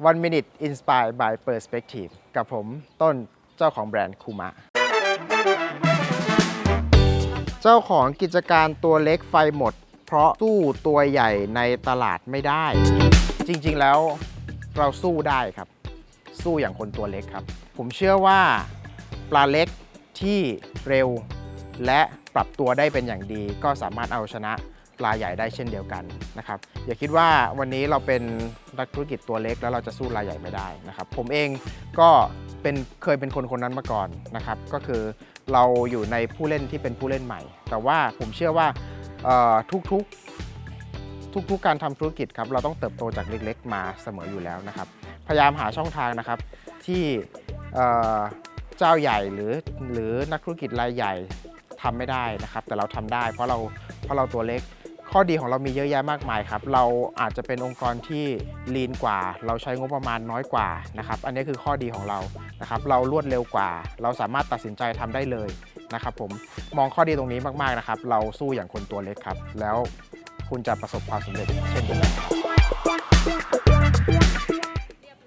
One Minute Inspired by Perspective กับผมต้นเจ้าของแบรนด์คูมะเจ้าของกิจการตัวเล็กไฟหมด เพราะสู้ตัวใหญ่ในตลาดไม่ได้ จริงๆแล้วเราสู้ได้ครับ สู้อย่างคนตัวเล็กครับ ผมเชื่อว่าปลาเล็กที่เร็ว และปรับตัวได้เป็นอย่างดี ก็สามารถเอาชนะ ปลาใหญ่ได้เช่นเดียวกันนะครับอย่าคิดว่าวันนี้เราเป็นนักธุรกิจตัวเล็กแล้วเราจะสู้รายใหญ่ไม่ได้นะครับ ผมเองก็เป็นเคยเป็นคนคนนั้นมาก่อนนะครับ ก็คือเราอยู่ในผู้เล่นที่เป็นผู้เล่นใหม่ แต่ว่าผมเชื่อว่าทุกๆทุกๆการทำธุรกิจครับเราต้องเติบโตจากเล็กๆ มาเสมออยู่แล้วนะครับ พยายามหาช่องทางนะครับที่เจ้าใหญ่หรือหรือนักธุรกิจรายใหญ่ทำไม่ได้นะครับ แต่เราทำได้เพราะเราเพราะเราตัวเล็ก ข้อดีของเรามีเยอะแยะมากมายครับ เราอาจจะเป็นองค์กรที่ลีนกว่า เราใช้งบประมาณน้อยกว่านะครับ อันนี้คือข้อดีของเรานะครับ เรารวดเร็วกว่า เราสามารถตัดสินใจทำได้เลยนะครับ ผมมองข้อดีตรงนี้มากๆนะครับ เราสู้อย่างคนตัวเล็กครับ แล้วคุณจะประสบความสำเร็จเช่นเดียวกันครับ